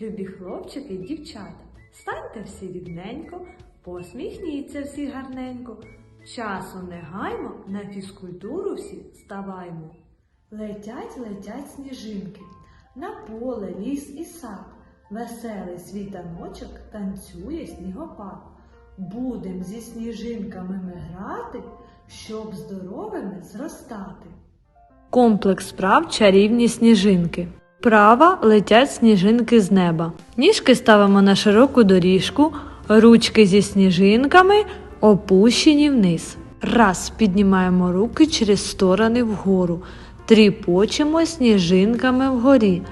Любі хлопчики і дівчата, станьте всі рівненько, посміхніться всі гарненько. Часу не гаймо, на фізкультуру всі ставаймо. Летять, летять сніжинки, на поле, ліс і сад. Веселий світаночок танцює снігопад. Будем зі сніжинками ми грати, щоб здоровими зростати. Комплекс справ чарівні сніжинки. Права летять сніжинки з неба. Ніжки ставимо на широку доріжку, ручки зі сніжинками опущені вниз. Раз піднімаємо руки через сторони вгору, тріпочемо сніжинками вгорі.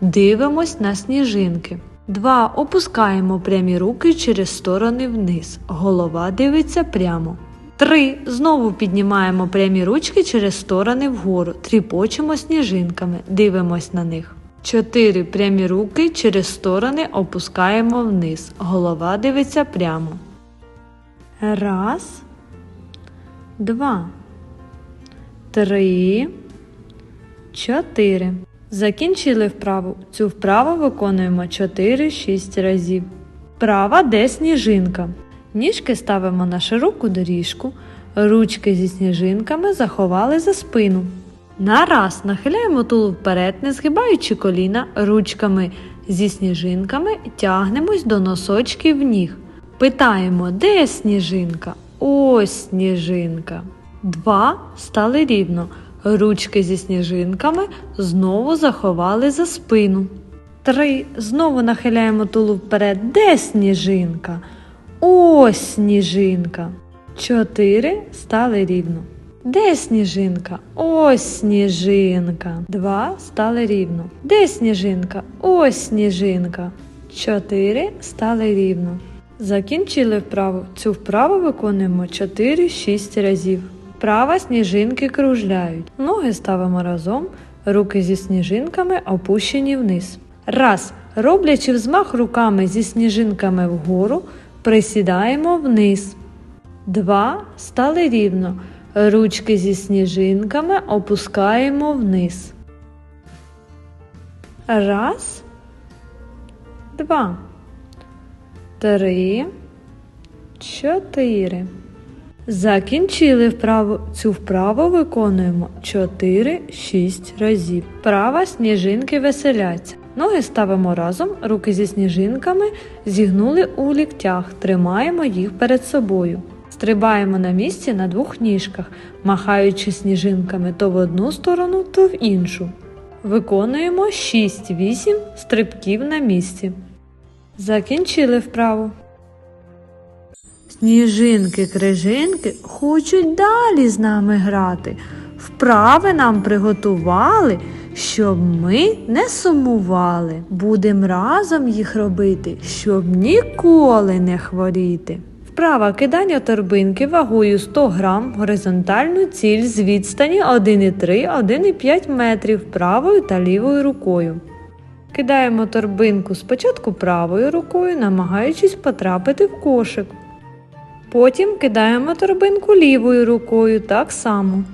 Дивимось на сніжинки. Два. Опускаємо прямі руки через сторони вниз. Голова дивиться прямо. Три. Знову піднімаємо прямі ручки через сторони вгору. Тріпочемо сніжинками. Дивимось на них. Чотири. Прямі руки через сторони опускаємо вниз. Голова дивиться прямо. Раз. Два. Три. Чотири. Закінчили вправу. Цю вправу виконуємо 4-6 разів. Права де сніжинка. Ніжки ставимо на широку доріжку, ручки зі сніжинками заховали за спину. На раз нахиляємо тулуб вперед, не згибаючи коліна, ручками зі сніжинками тягнемось до носочків ніг. Питаємо, де сніжинка? Ось сніжинка. Два стали рівно. Ручки зі сніжинками знову заховали за спину. Три. Знову нахиляємо тулуб вперед. Де сніжинка? Ось сніжинка. Чотири стали рівно. Де сніжинка? Ось сніжинка. Два стали рівно. Де сніжинка? Ось сніжинка. Чотири стали рівно. Закінчили вправу. Цю вправу виконуємо 4-6 разів. Права сніжинки кружляють. Ноги ставимо разом, руки зі сніжинками опущені вниз. Раз. Роблячи взмах руками зі сніжинками вгору, присідаємо вниз. Два. Стали рівно. Ручки зі сніжинками опускаємо вниз. Раз. Два. Три. Чотири. Закінчили вправу. Цю вправу виконуємо 4-6 разів. Права сніжинки веселяться. Ноги ставимо разом, руки зі сніжинками зігнули у ліктях, тримаємо їх перед собою. Стрибаємо на місці на двох ніжках, махаючи сніжинками то в одну сторону, то в іншу. Виконуємо 6-8 стрибків на місці. Закінчили вправу. Сніжинки, крижинки хочуть далі з нами грати. Вправи нам приготували, щоб ми не сумували. Будем разом їх робити, щоб ніколи не хворіти. Вправа кидання торбинки вагою 100 грам, горизонтальну ціль з відстані 1,3-1,5 метрів правою та лівою рукою. Кидаємо торбинку спочатку правою рукою, намагаючись потрапити в кошик. Потім кидаємо торбинку лівою рукою так само.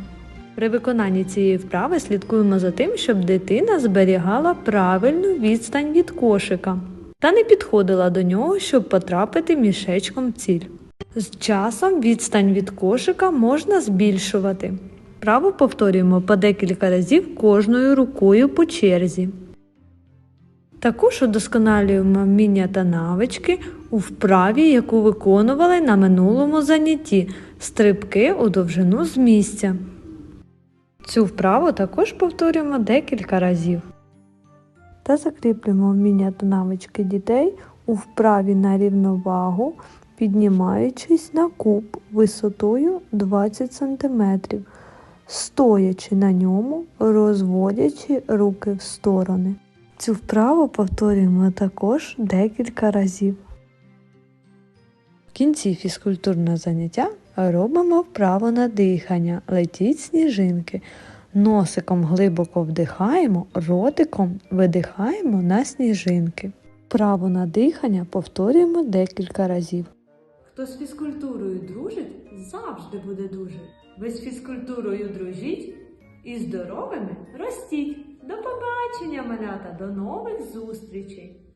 При виконанні цієї вправи слідкуємо за тим, щоб дитина зберігала правильну відстань від кошика та не підходила до нього, щоб потрапити мішечком в ціль. З часом відстань від кошика можна збільшувати. Вправу повторюємо по декілька разів кожною рукою по черзі. Також удосконалюємо вміння та навички у вправі, яку виконували на минулому занятті стрибки у довжину з місця. Цю вправу також повторюємо декілька разів. Та закріплюємо вміння та навички дітей у вправі на рівновагу, піднімаючись на куб висотою 20 см, стоячи на ньому, розводячи руки в сторони. Цю вправу повторюємо також декілька разів. В кінці фізкультурного заняття робимо вправо на дихання, летіть сніжинки. Носиком глибоко вдихаємо, ротиком видихаємо на сніжинки. Вправо на дихання повторюємо декілька разів. Хто з фізкультурою дружить, завжди буде дуже. Ви з фізкультурою дружіть і здоровими ростіть. До побачення, малята, до нових зустрічей!